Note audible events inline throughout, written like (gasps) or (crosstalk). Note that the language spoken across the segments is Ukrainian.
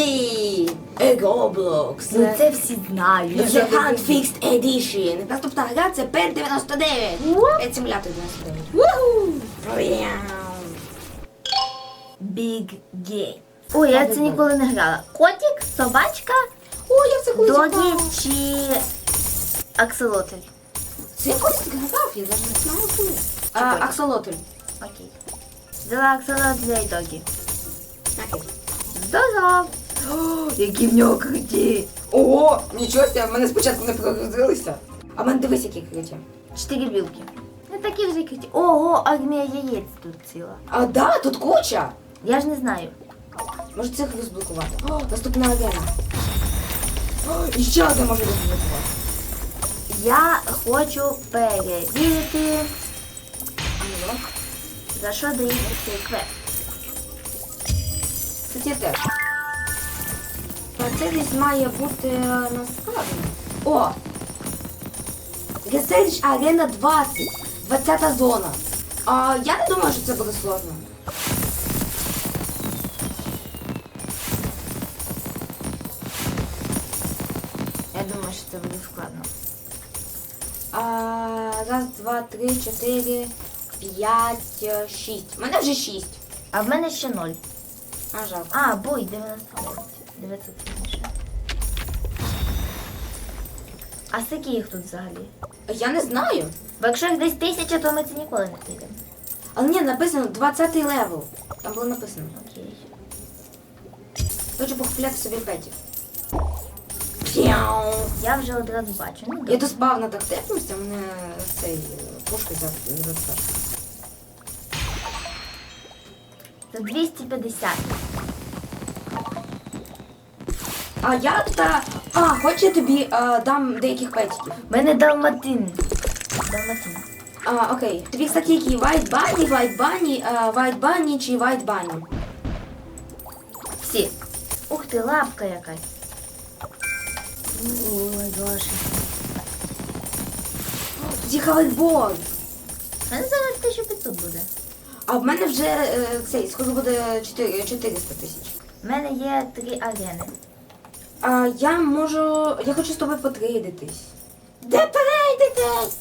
Блін! Roblox. Ну це всі знають. The Hunt Fixed Edition. Наступна гра це Pet 99. Pet Simulator 99. Big Game. Ой, я це ніколи не грала. Котик, собачка, О, я це колись догі грала. чи акселотль. Це я колись грав, я навіть не знаю коли. А, Аксолотль. Окей. Взяла акселотль і догі. Окей. Здоров! О, які в нього круті! Ого, нічого себе, в мене спочатку не прогрузилися. А в мене дивись, які криті. Чотири білки. Не такі вже круті. Ого, армія яєць тут ціла. А да, тут куча. Я ж не знаю. Може цих розблокувати. О, наступна арена. О, і ще одне можу розблокувати. Я хочу перевірити, за що дається цей квест. Кстати, теж. Це десь має бути е, на складі. О! Research Arena 20. 20 зона. А я не думаю, що це буде сложно. Я думаю, що це буде складно. А, раз, два, три, чотири, п'ять, е, шість. У мене вже шість. А в мене ще ноль. А, жалко. А, бой, 99. 900 більше. А скільки їх тут взагалі? Я не знаю. Бо якщо їх десь тисяча, то ми це ніколи не прийдемо. Але ні, написано 20 левел. Там було написано. Окей. Хочу покупляти собі петів. П'яу. Я вже одразу бачу. Ну, Я добре. до спавна так тепнувся, мене цей пушка за затверджує. Це 250. А я тут. а, хоч я тобі а, дам деяких петиків. У мене далматин. Далматин. А, окей. Тобі, кстати, які White Bunny, White Bunny, а, White Bunny чи White Bunny? Всі. Ух ти, лапка якась. Ой, є хавальбон. У мене зараз 1500 буде. А в мене вже е, цей, скоро буде 4, 400 тисяч. У мене є три арени. А я можу. Я хочу з тобою потрейдитись. Де трейдитись?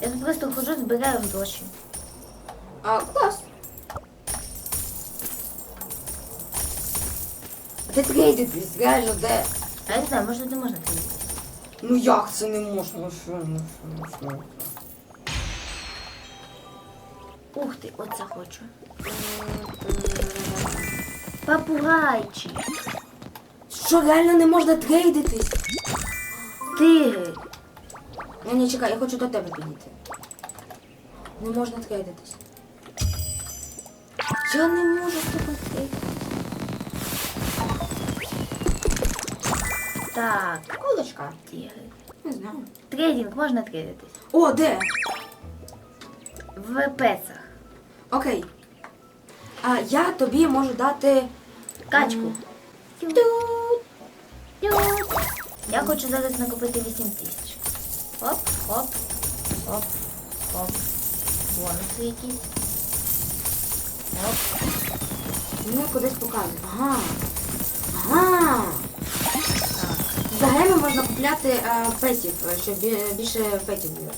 Я тут просто хожу, збираю гроші. А, клас. А де трейдитись? Реально, де? А я не знаю, може не можна трейдити. Ну як це не можна? Ну що, ну що, ну що? Ух ти, оце хочу. Папугайчик. Що реально не можна трейдитись? Тигри. Ні, ні, чекай, я хочу до тебе підійти. Не можна трейдитись. Я не можу з тобою трейдитись. Так, Кулочка. тигри. Не знаю. Трейдинг можна трейдитись. О, де? В пецах. Окей. А я тобі можу дати. Качку. Тут. Тют. Я хочу зараз накопити 8 тисяч. Хоп, хоп, хоп, хоп. Бонуси якісь. Хоп. Ну, кудись показує. Ага. Ага. Так. За геми можна купляти е, петів, е, щоб більше петів було.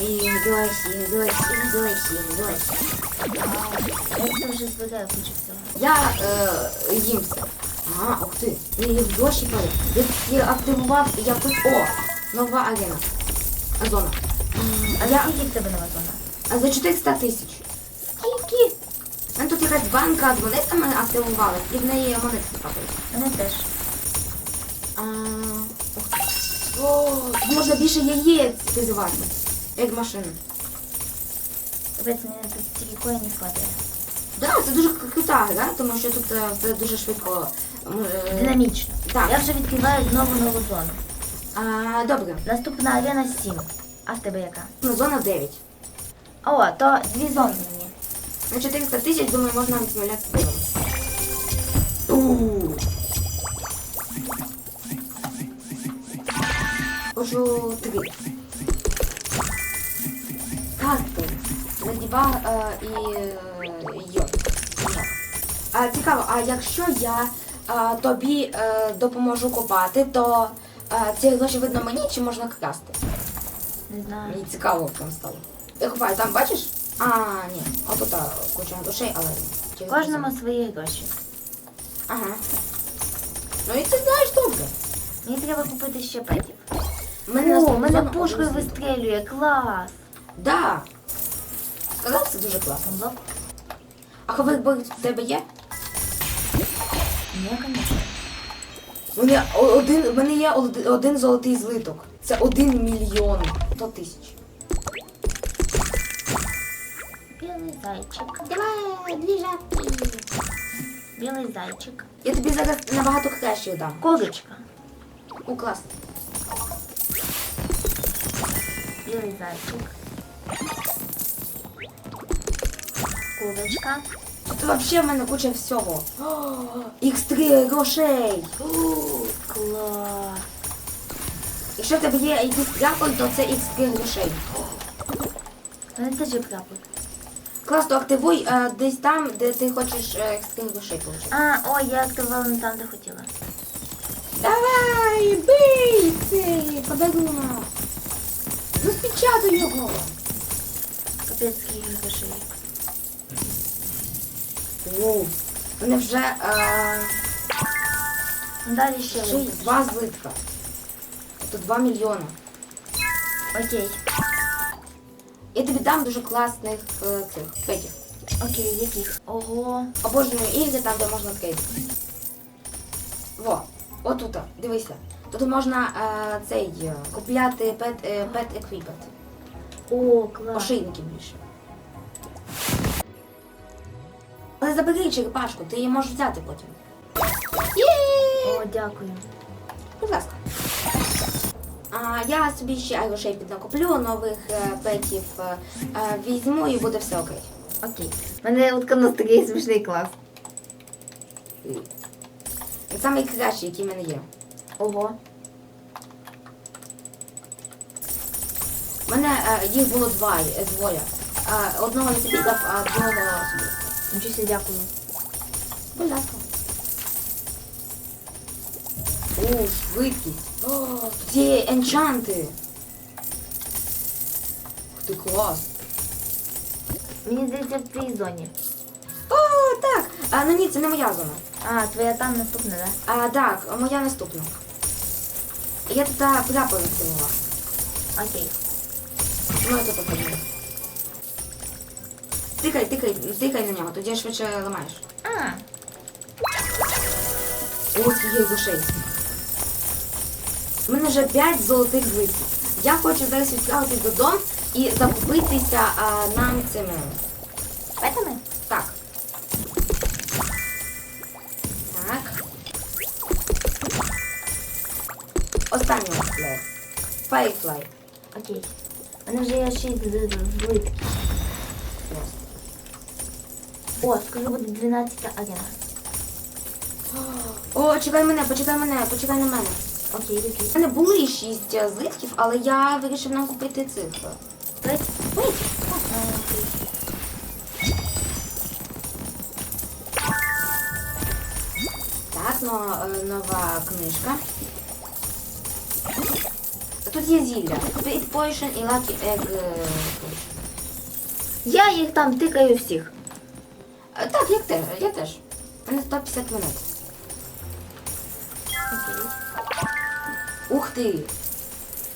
І білосі, білосі, білосі, білосі. А, Я це вже кучу всього. Я е, їм все. Ага, ух ти. І гроші пали. Я, я активував якось. О! Нова арена. А, Зона. А Я- скільки в тебе нова зона? А за 400 тисяч. Скільки? У мене тут якась банка з монетами активувалась, і в неї монетки капають. Мене теж. А, ух ти. О, тут можна більше яєць призивати. Як машина. Капець, мені тут стільки коїнів хватає. Да, це дуже крута гра, тому що тут е, все дуже швидко. е, Динамічно. Так. Я вже відкриваю знову нову зону. А, добре. Наступна арена 7. А в тебе яка? Ну, зона 9. О, то дві зони мені. На 400 тисяч, думаю, можна відмовляти зону. У. Хочу три. Леді Баг е, і е, Йод. А, цікаво, а якщо я е, тобі е, допоможу копати, то е, ці гроші видно мені чи можна красти? Не знаю. Мені цікаво там стало. Я копаю, там бачиш? А, ні, отут а, куча грошей, але. через Кожному свої гроші. Ага. Ну і ти знаєш добре. Мені треба купити ще петів. О, мене пушкою вистрілює, клас. Да. Сказав, це дуже класно. Блок? А ховерборд в тебе є? Ні. У мене один, мене є один золотий злиток. Це один мільйон сто тисяч. Білий зайчик. Давай, дві жабки. Білий зайчик. Я тобі зараз набагато краще дам. Козочка. У клас. Білий зайчик. Курочка. Тут взагалі в мене куча всього. (gasps) Х3 грошей. (gasps) Клас. Якщо в тебе є якийсь прапор, то це Х3 грошей. Мене теж є прапор. Клас, то активуй е, десь там, де ти хочеш е, Х3 грошей отримати. А, ой, я активувала не там, де хотіла. Давай, бий цей подарунок. Розпечатуй його. Капець скільки грошей. Воу. Мене вже е, Ну, Далі ще ще й два злитка. Тобто 2 мільйони. Окей. Я тобі дам дуже класних е, цих петів. Окей, яких? Ого. Обожнюю ігри там, де можна скейт. Во, отут, дивися. Тут можна е, цей е, купляти пет, е, пет еквіпет. О, клас. Ошейники більше. Але забери черепашку, ти її можеш взяти потім. Є! О, дякую. Будь ласка. А, я собі ще грошей піднакоплю, нових е, петів е, е, візьму і буде все окей. Окей. У мене утконос такий смішний клас. Він самий кращий, який в мене є. Ого. У мене е, їх було два, е, двоє. Е, одного я тобі дав, а другого собі. Нічого дякую. Будь ласка. О, швидкість. О, є енчанти. Ух ти клас. Мені здається, в твоїй зоні. О, так. А, ну ні, це не моя зона. А, твоя там наступна, да? А, так, моя наступна. Я тут а, прапор відкривала. Окей. Ну, я тут походила. Тикай, тикай, тикай на нього, тоді швидше ламаєш. А, Ось є грошей. У мене вже 5 золотих злитків. Я хочу зараз відправитись додому і закупитися а, нам цими. петами? Так. Так. Останній флеєр. Firefly. Окей. Мене вже є 6 злитків. Клас. О, скоро буде 12 арена. О, чекай мене, почекай мене, почекай на мене. Окей, окей. У мене були 6 злитків, але я вирішив нам купити. Пет? Ой, Так, но, е, нова книжка. Тут є зілля. Speed Potion і Lucky Egg е, Potion. Я їх там тикаю всіх. Е, Так, як те, я теж. У мене 150 минут. Окей. Ух ти!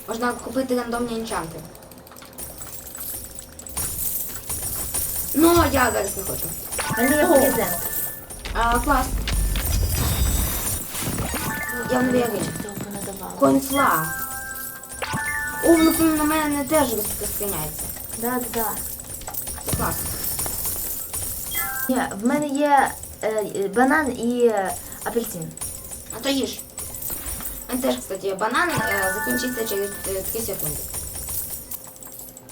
Можна купити рандомні енчанти. Ну, я зараз не хочу. Мене є презент. А, клас. Я в новій речі. Цього. Конфла. О, воно на мене теж розпространяється. Да, да, да. Це клас. Ні, в мене є е, е, банан і е, апельсин. А то їж. У мене теж, кстати, банан е, закінчиться через е, 3 секунди.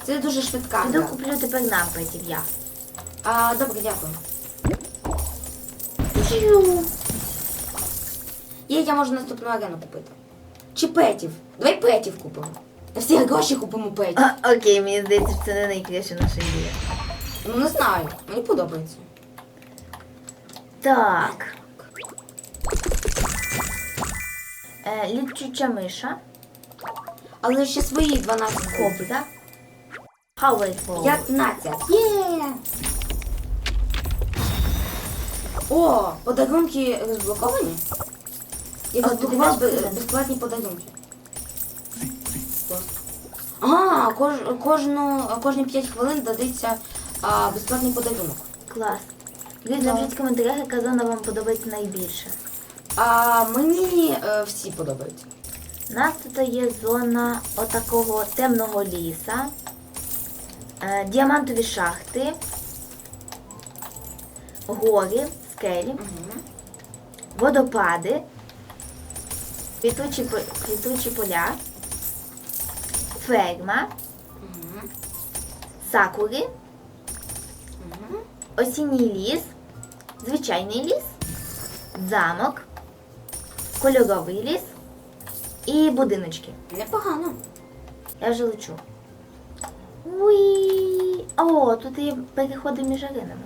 Це дуже швидка. Піду куплю тепер напитів я. А, добре, дякую. Є, я можу наступну арену купити. Чи петів? Давай петів купимо. Всі гроші купимо петів. А, окей, мені здається, що це не найкраща наша ідея. Ну не знаю, мені подобається. Так. Е, літчуча миша. Але ще свої 12 Копи, так? Хауейфол. 15. Є! О, подарунки розблоковані. Я розблокував безплатні подарунки. А, кож, кожну, кожні 5 хвилин дадеться а, безплатний подарунок. Клас. Дивіться, Так. напишіть в коментарях, яка зона вам подобається найбільше. А мені е, всі подобаються. У нас тут є зона отакого темного ліса, е, діамантові шахти, гори, скелі, Угу. водопади, квітучі, по- квітучі поля, ферма, сакури, осінній ліс, звичайний ліс, замок, кольоровий ліс і будиночки. Непогано. Я вже лечу. Уі! О, тут є переходи між аренами.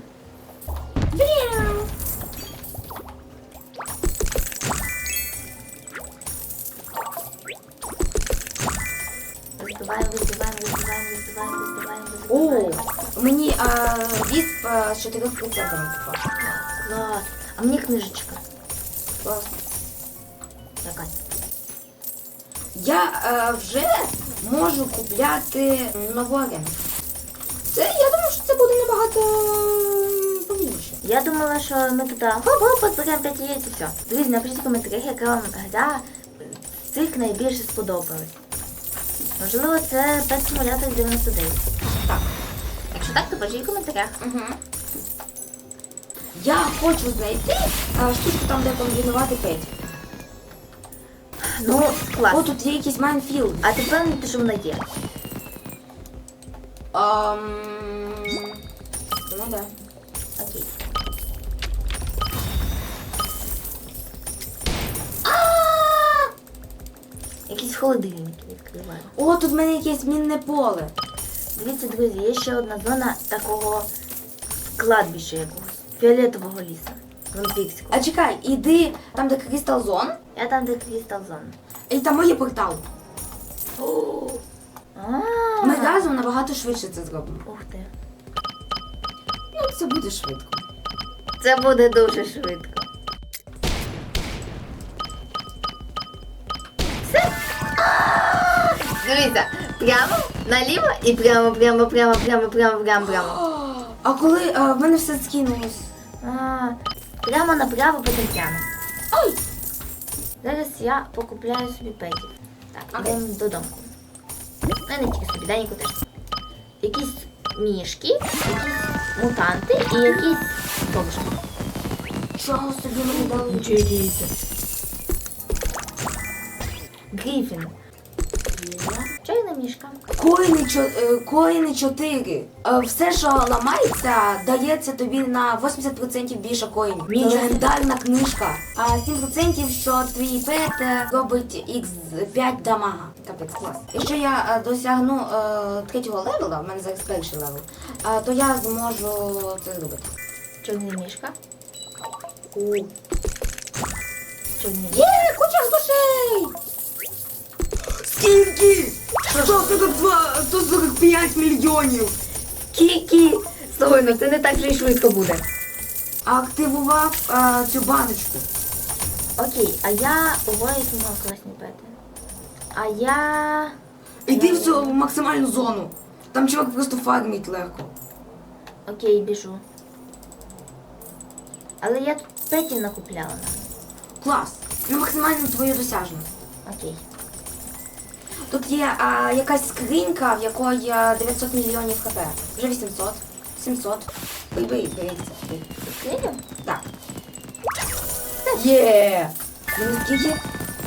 Визбиваємо, визбиваємо, визбиваємо, визбиваємо, визбиваємо, О, мені а, вісп а, з 4% попав. Клас. А мені книжечка. Класно. Якась. Я е, вже можу купляти нову арену. Це я думаю, що це буде набагато м, повільніше. Я думала, що ми тут хоп-хоп, зберемо 5 яєць і все. Друзі, напишіть в коментарях, яка вам гра з цих найбільше сподобалась. Можливо, це Pet Simulator 99. Так. Якщо так, то пишіть в коментарях. Угу. Я хочу знайти а, штучку там, де комбінувати п'ять. Ну, клас. О, тут є якийсь майнфілд. А ти впевнений, що вона є? Ам, Ну да. Окей. Якісь холодильники відкриваю. О, тут в мене якесь мінне поле. Дивіться, друзі, є ще одна зона такого кладбища якогось. Фіолетового лісу. Вампірського. А чекай, іди там, де Крістал Зон, Я там, де Крістал Зон. і там є портал. Ми разом набагато швидше це зробимо. Ух ти. Ну, це буде швидко. Це буде дуже швидко. Дивіться, прямо, наліво і прямо, прямо, прямо, прямо, прямо, прямо, прямо. А коли а, в мене все скинулось? А, прямо направо, потім прямо. Ой! Зараз я покупляю собі петів. Так, Окей. йдемо додому. Ну, не тільки собі, Даніку теж. Якісь мішки, якісь мутанти і якісь бомжи. Чого собі мені дали? Грифін. Чайна мішка. Коїни, чо, е, коїни 4. Е, Все, що ламається, дається тобі на 80% більше коїнів. Нічого. Легендарна книжка. А 7% що твій пет е, робить x5 дамага. Капець, клас. Якщо я е, досягну е, третього левела, в мене зараз перший левел, е, то я зможу це зробити. Чорна мішка. У. Чорна мішка. Є, куча грошей! Скільки? 142, 145 мільйонів! Кікі! Слухай, ну це не так вже й швидко буде. Активував а, цю баночку. Окей, а я... Які мав класні пети. А я... Іди в цю максимальну зону. Там чувак просто фармить легко. Окей, біжу. Але я тут петів накупляла. Клас. На максимальну твою досяжність. Окей. Тут є а, якась скринька, в якої 900 мільйонів хп. Вже 800, 700. Бий, бий, бий. Відкриємо? Так. Є! Мені скільки?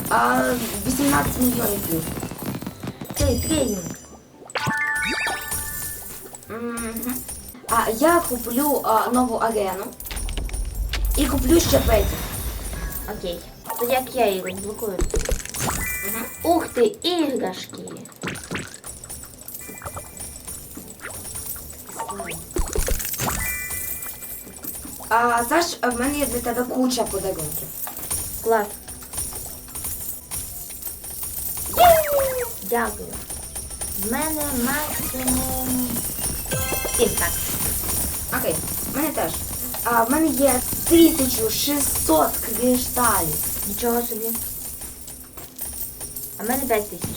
А, 18 мільйонів плюс. Цей тренінг. Мгм. А я куплю а, нову арену і куплю ще петів. Окей. То як я її розблокую? Ух ти, іграшки. А, Саш, а в мене є для тебе куча подарунків. Клас. Дякую. В мене максимум. І так. Окей, в мене теж. А, в мене є 1600 кришталів. Нічого собі. В мене 5 тисяч.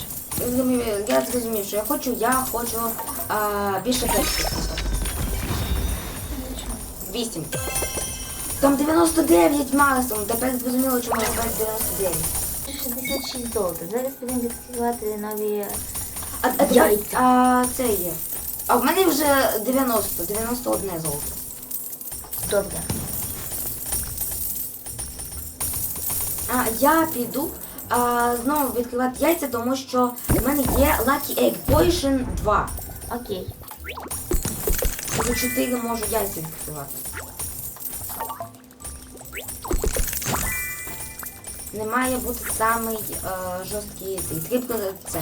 Я зрозумів, що я хочу, я хочу а, більше 5 тисяч. 8. Там 99 максимум, тепер зрозуміло, чому я брати 99. 66 золота. Зараз будемо відкривати нові. А, а, Яйця. а це є. А в мене вже 90, 91 золото. Добре. А я піду а, знову відкривати яйця, тому що в мене є Lucky Egg Potion 2. Окей. За 4 можу яйця відкривати. Не має бути самий е, жорсткий цей трипл це.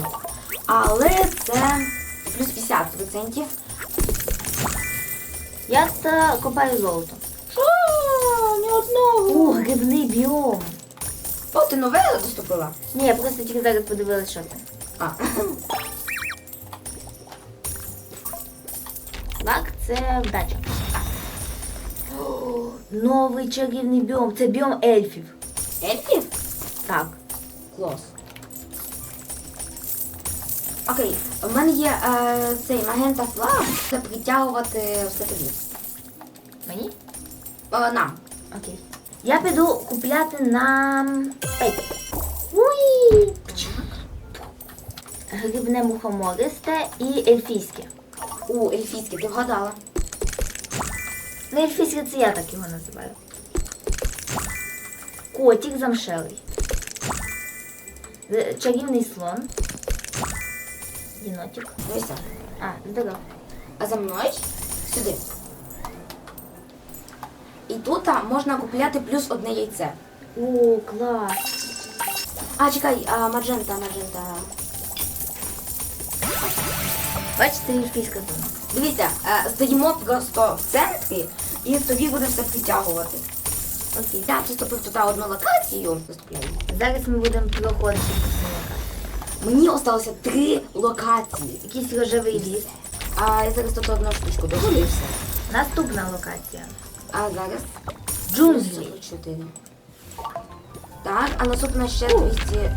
Але це плюс 50%. Я копаю золото. Що? Ні одного. О, грибний біом. О, ти нове доступила? Ні, я просто тільки зараз подивилась, що це. А. Лак це вдача. О, Новий чарівний біом. Це біом ельфів. Ельфів? Так. Клас. Окей, в мене є е, цей магента флаг, це притягувати все тобі. Мені? Е, нам. Окей. Я піду купляти нам. Уї! Грибне мухомористе і ельфійське. У, ельфійське, ти вгадала. Ну, ельфійське це я так його називаю. Котик замшелий. Е, Чарівний слон. Єнотик. Дивися. А, здоров. А за мною сюди. І тут можна купляти плюс одне яйце. О, клас. А, чекай, а, маджента, маджента. Бачите, ельфійська зона. Дивіться, е, стоїмо просто в центрі і тобі буде все притягувати. Окей. Я приступив туди одну локацію. Заступляю. Зараз ми будемо проходити. Мені осталося три локації. Якийсь рожевий ліс. А я зараз тут одну штучку добуду. Наступна локація. А зараз Джунглі. 4. Так, а наступна ще 200 е, 2000.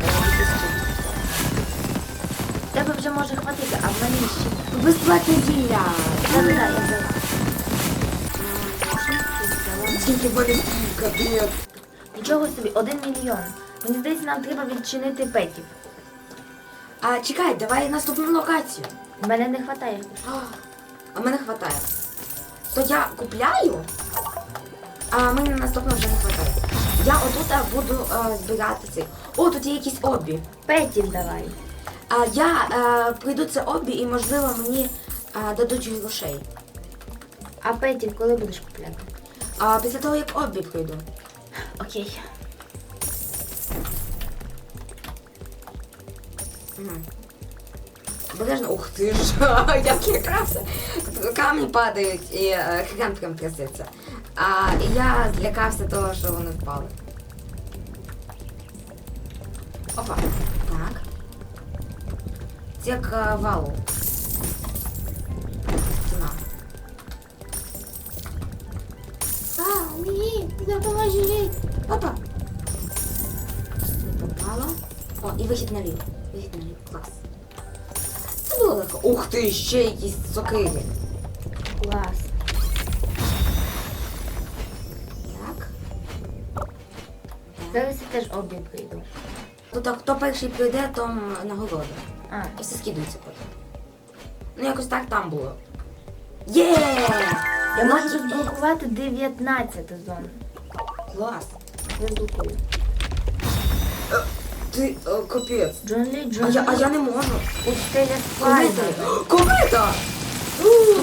Тебе вже може хватити, а в мене ще. Безплатне зілля. Да-да-да, я капець. Нічого собі, один мільйон. Мені здається, нам треба відчинити петів. А чекай, давай наступну локацію. В мене не вистачає. А, А мене хватає. То я купляю, а мені наступного вже не хватає. Я отут буду е, збирати цей. О, тут є якісь обі. Петів давай. А я е, прийду це обі і можливо мені е, дадуть грошей. А петів коли будеш купляти? А після того, як обі прийду. Окей. Мгм. Обережно, ух ти ж, (laughs) як я крався. Камні падають і е, хрен прям трясеться. А я злякався того, що вони впали. Опа. Так. Це як е, валу. Стіна. А, ні, допоможіть. Опа. Не попало. О, і вихід наліво. Вихід наліво. Клас. Це було легко. Ух ти, ще якісь сокири. Клас. Зараз я теж обі прийду. Тут а хто перший прийде, то нагорода. А, І все скидується потім. Ну якось так там було. Є! я можу розблокувати 19 зону. Клас. Розблокую. Ти е, капець. Джунглі, А я, а я не можу. Пустеля Комета! спальня. Комета!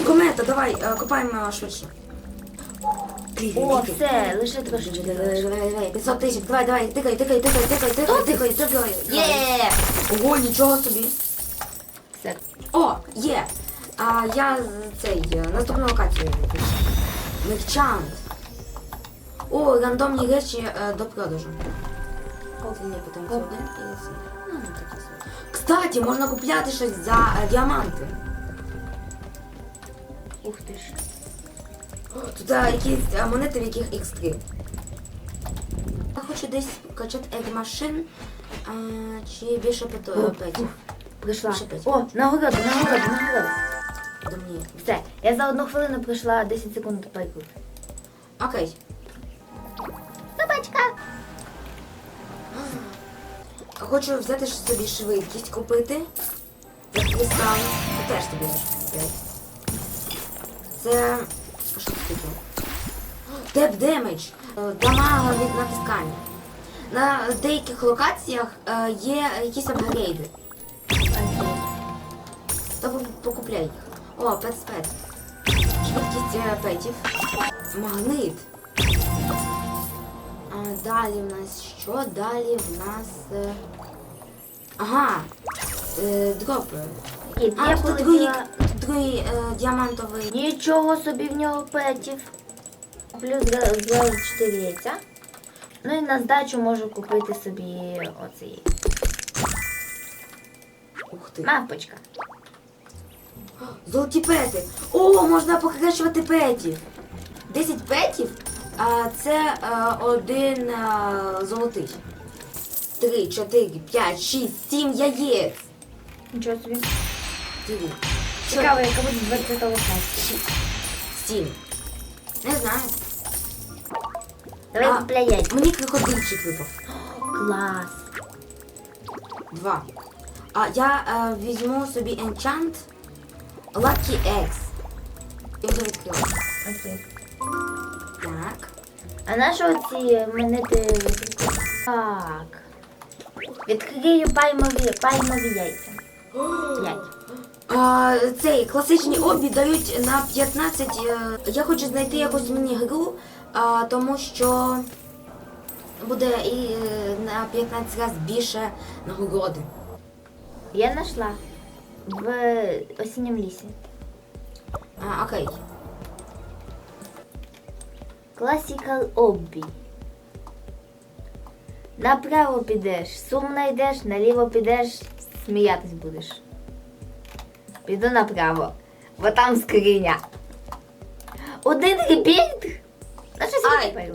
Комета, давай, е, копаємо швидше. О, все, лише трошечки. Давай, давай, давай, давай, 500 тисяч, давай, давай, тикай, тикай, тикай, тикай, тикай, тикай, тикай. Є! Ого, нічого собі. Все. О, є! А я цей, е, наступну локацію. Мерчант. О, рандомні речі е, до продажу. От мені потім і. Ну. Кстати, можна купляти щось за е, діаманти. Ух ти ж. Тут е, якісь монети, в яких X3. Я хочу десь качати егg машин, е, чи більше О. Прийшла. О, нагороду, нагороду, нагороду. До мені. Все, я за одну хвилину пройшла 10 секунд до перекуп. Окей. Собачка! Хочу взяти собі швидкість купити. Як кристал. Це теж тобі. Це. Таке? Теп демедж. Е, Дамага від натискання. На деяких локаціях е, є якісь апгрейди. То по- покупляй їх. О, пет спет. Швидкість е, петів. Магнит. А, далі в нас що? Далі в нас. е, Ага. Дропи. Кіт, А, я тут другий, полетіла. другий е, діамантовий. Нічого собі в нього петів. Плюс за- за 4 яйця. Ну і на здачу можу купити собі оцей Ух ти. мавпочка. Золоті пети. О, можна покращувати петів. 10 петів, а це е, один е, золотий. 3, 4, 5, 6, 7 яєць. Нічого собі. 3, Цікаво, яка буде 20 локація. 7. Не знаю. Давай А. яйця. Мені крокодильчик випав. Клас. Два. А я е, візьму собі Enchant Lucky Eggs. І вже відкрила. Окей. Так. А на що ці монети? Так. Відкрию пальмові, пальмові яйця. П'ять. А, цей класичні обі дають на 15. е, Я хочу знайти якусь мені гру, а, тому що буде і е, на 15 разів більше нагороди. Я знайшла в осінньому лісі. А, окей. Classical Obby. Направо підеш, сум знайдеш, наліво підеш, сміятись будеш. Піду направо, бо там скриня. Один ребіт? На що Ай.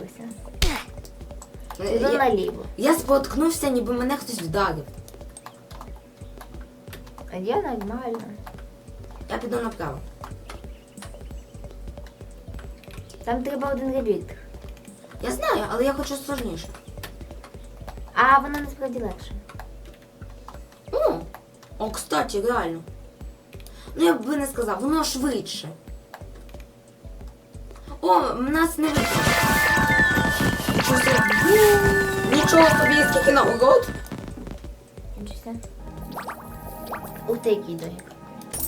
Піду Я, наліво. я споткнувся, ніби мене хтось вдарив. А я нормально. Я піду направо. Там треба один ребіт. Я знаю, але я хочу сложніше. А воно насправді легше. О, о, кстати, реально. Ну я б не сказав, воно швидше. О, в нас не вийшло. Нічого собі, скільки. Нічого. Ух ти, який домик.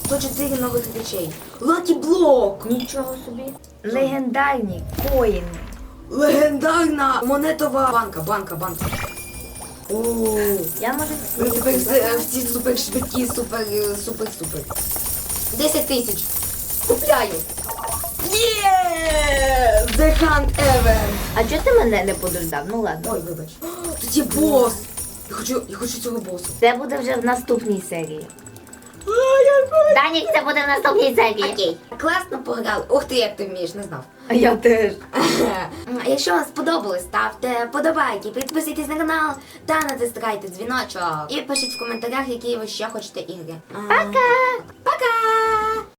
104 нових речей. Лакі блок! Нічого собі. Легендарні коїни. Легендарна монетова банка, банка, банка. О, Я можу ми тепер всі супер швидкі, супер, супер, супер. 10 тисяч. Купляю. Є! The Hunt Ever. А чого ти мене не подождав? Ну ладно. Ой, вибач. О, Тут є бос. Я хочу, я хочу цього босу. Це буде вже в наступній серії. Данік, це буде в наступній серії. Окей. Класно пограли. Ух ти, як ти вмієш, не знав. А я теж. А Якщо вам сподобалось, ставте подобайки, підписуйтесь на канал та натискайте дзвіночок. І пишіть в коментарях, які ви ще хочете ігри. А, Пока!